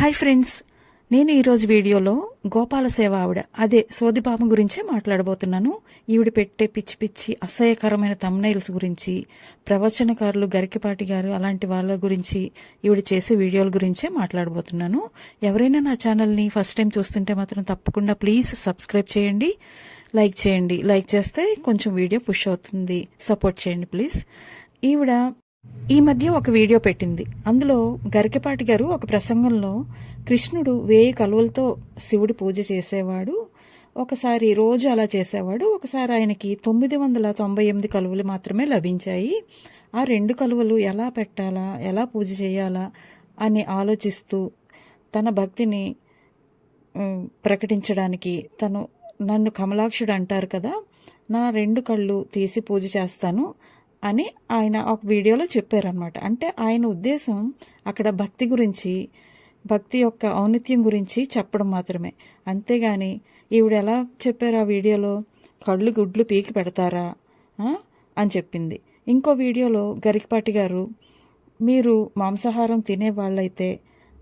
Hi friends నేను ఈరోజు వీడియోలో గోపాల సేవ ఆవిడ అదే సోదిపాపం గురించే మాట్లాడబోతున్నాను. ఈవిడ పెట్టే పిచ్చి పిచ్చి అసహ్యకరమైన తమ్నైల్స్ గురించి ప్రవచనకారులు గరికిపాటి గారు అలాంటి వాళ్ళ గురించి ఈవిడ చేసే వీడియోల గురించే మాట్లాడబోతున్నాను. ఎవరైనా నా ఛానల్ని ఫస్ట్ టైం చూస్తుంటే మాత్రం తప్పకుండా ప్లీజ్ సబ్స్క్రైబ్ చేయండి లైక్ చేయండి. లైక్ చేస్తే కొంచెం వీడియో పుష్ అవుతుంది. సపోర్ట్ చేయండి ప్లీజ్ ఈవిడ ఈ మధ్య ఒక వీడియో పెట్టింది. అందులో గరికపాటి గారు ఒక ప్రసంగంలో కృష్ణుడు వేయి కలువలతో శివుడి పూజ చేసేవాడు ఒకసారి రోజు అలా చేసేవాడు ఒకసారి ఆయనకి తొమ్మిది వందల తొంభై ఎనిమిది కలువలు మాత్రమే లభించాయి. ఆ రెండు కలువలు ఎలా పెట్టాలా ఎలా పూజ చేయాలా అని ఆలోచిస్తూ తన భక్తిని ప్రకటించడానికి తను నన్ను కమలాక్షుడు అంటారు కదా నా రెండు కళ్ళు తీసి పూజ చేస్తాను అని ఆయన ఒక వీడియోలో చెప్పారనమాట అంటే ఆయన ఉద్దేశం అక్కడ భక్తి గురించి భక్తి యొక్క ఔన్నత్యం గురించి చెప్పడం మాత్రమే. అంతేగాని ఈవిడ ఎలా చెప్పారు ఆ వీడియోలో? కళ్ళు గుడ్లు పీకి పెడతారా? అని చెప్పింది. ఇంకో వీడియోలో గరికపాటి గారు మీరు మాంసాహారం తినే వాళ్ళైతే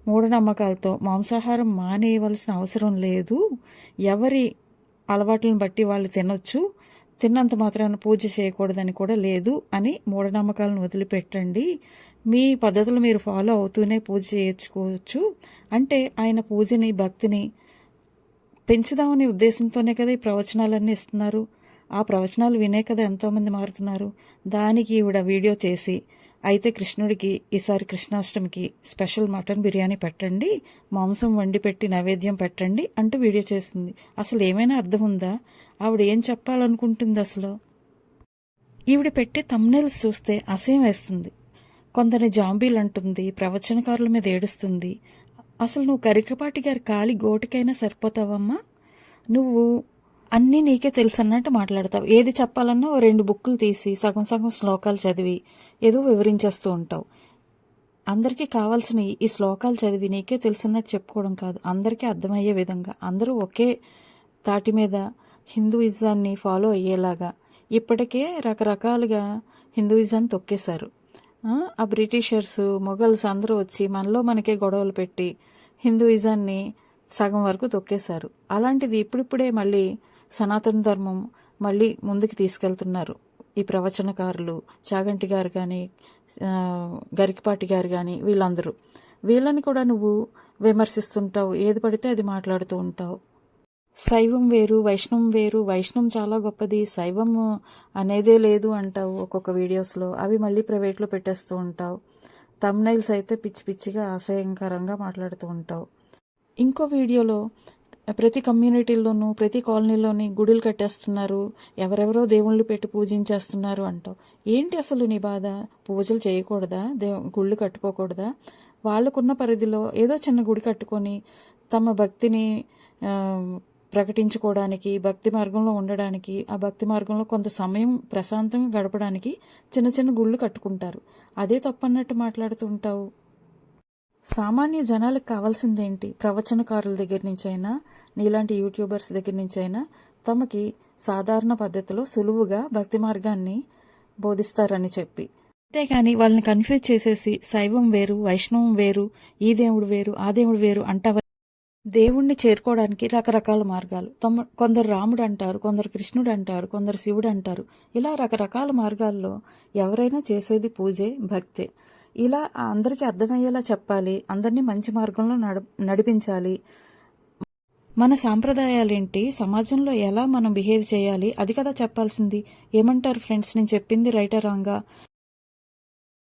మూఢనమ్మకాలతో మాంసాహారం మానేయవలసిన అవసరం లేదు. ఎవరి అలవాట్లను బట్టి వాళ్ళు తినొచ్చు. తిన్నంత మాత్రాన పూజ చేయకూడదని కూడా లేదు అని మూఢనమ్మకాలను వదిలిపెట్టండి. మీ పద్ధతులు మీరు ఫాలో అవుతూనే పూజ చేయించుకోవచ్చు. అంటే ఆయన పూజని భక్తిని పెంచుదామనే ఉద్దేశంతోనే కదా ఈ ప్రవచనాలన్నీ ఇస్తున్నారు. ఆ ప్రవచనాలు వినే కదా ఎంతోమంది మారుతున్నారు. దానికి ఈవిడ వీడియో చేసి అయితే కృష్ణుడికి ఈసారి కృష్ణాష్టమికి స్పెషల్ మటన్ బిర్యానీ పెట్టండి మాంసం వండి పెట్టి నైవేద్యం పెట్టండి అంటూ వీడియో చేసింది. అసలు ఏమైనా అర్థం ఉందా? ఆవిడ ఏం చెప్పాలనుకుంటుంది అసలు? ఈవిడ పెట్టే తమ్నెల్స్ చూస్తే అసహ్యం వేస్తుంది. కొందరి జాంబీలు అంటుంది ప్రవచనకారుల మీద ఏడుస్తుంది. అసలు నువ్వు కరికపాటి గారి కాలి గోటికైనా సరిపోతావమ్మా? నువ్వు అన్నీ నీకే తెలుసు అన్నట్టు మాట్లాడతావు. ఏది చెప్పాలన్నా ఓ రెండు బుక్కులు తీసి సగం సగం శ్లోకాలు చదివి ఏదో వివరించేస్తూ ఉంటావు. అందరికీ కావాల్సిన ఈ శ్లోకాలు చదివి నీకే తెలుసున్నట్టు చెప్పుకోవడం కాదు. అందరికీ అర్థమయ్యే విధంగా. అందరూ ఒకే తాటి మీద హిందూయిజాన్ని ఫాలో అయ్యేలాగా ఇప్పటికే రకరకాలుగా హిందూయిజాన్ని తొక్కేశారు. ఆ, ఆ బ్రిటిషర్స్ మొఘల్స్ అందరూ వచ్చి మనలో మనకే గొడవలు పెట్టి హిందూయిజాన్ని సగం వరకు తొక్కేశారు. అలాంటిది ఇప్పుడిప్పుడే మళ్ళీ సనాతన ధర్మం మళ్ళీ ముందుకు తీసుకెళ్తున్నారు. ఈ ప్రవచనకారులు చాగంటి గారు కానీ గరికపాటి గారు కానీ వీళ్ళందరూ. వీళ్ళని కూడా నువ్వు విమర్శిస్తుంటావు. ఏది పడితే అది మాట్లాడుతూ ఉంటావు. శైవం వేరు వైష్ణవం వేరు. వైష్ణవం చాలా గొప్పది. శైవం అనేదే లేదు అంటావు ఒక్కొక్క వీడియోస్లో. అవి మళ్ళీ ప్రైవేట్లో పెట్టేస్తూ ఉంటావు. తమ్నైల్స్ అయితే పిచ్చి పిచ్చిగా ఆశయంకరంగా మాట్లాడుతూ ఉంటావు. ఇంకో వీడియోలో ప్రతి కమ్యూనిటీల్లోనూ ప్రతి కాలనీలోని గుడులు కట్టేస్తున్నారు. ఎవరెవరో దేవుళ్ళు పెట్టి పూజించేస్తున్నారు అంటావు. ఏంటి అసలు నీ బాధ? పూజలు చేయకూడదా? దే గుళ్ళు కట్టుకోకూడదా? వాళ్ళకున్న పరిధిలో ఏదో చిన్న గుడి కట్టుకొని తమ భక్తిని ప్రకటించుకోవడానికి భక్తి మార్గంలో ఉండడానికి ఆ భక్తి మార్గంలో కొంత సమయం ప్రశాంతంగా గడపడానికి చిన్న చిన్న గుళ్ళు కట్టుకుంటారు. అదే తప్పన్నట్టు మాట్లాడుతూ ఉంటావు. సామాన్య జనాలకు కావాల్సిందేంటి? ప్రవచనకారుల దగ్గర నుంచైనా నీలాంటి యూట్యూబర్స్ దగ్గర నుంచైనా తమకి సాధారణ పద్ధతిలో సులువుగా భక్తి మార్గాన్ని బోధిస్తారని చెప్పి. అంతేగాని వాళ్ళని కన్ఫ్యూజ్ చేసేసి శైవం వేరు వైష్ణవం వేరు ఈ దేవుడు వేరు ఆ దేవుడు వేరు అంటావ? దేవుణ్ణి చేరుకోవడానికి రకరకాల మార్గాలు. తమ కొందరు రాముడు అంటారు కొందరు కృష్ణుడు అంటారు కొందరు శివుడు అంటారు. ఇలా రకరకాల మార్గాల్లో ఎవరైనా చేసేది పూజే భక్తే. ఇలా అందరికీ అర్థమయ్యేలా చెప్పాలి అందరినీ మంచి మార్గంలో నడ నడిపించాలి. మన సాంప్రదాయాలేంటి? సమాజంలో ఎలా మనం బిహేవ్ చేయాలి? అది కదా చెప్పాల్సింది. ఏమంటారు ఫ్రెండ్స్? నేను చెప్పింది రైటా రాంగా?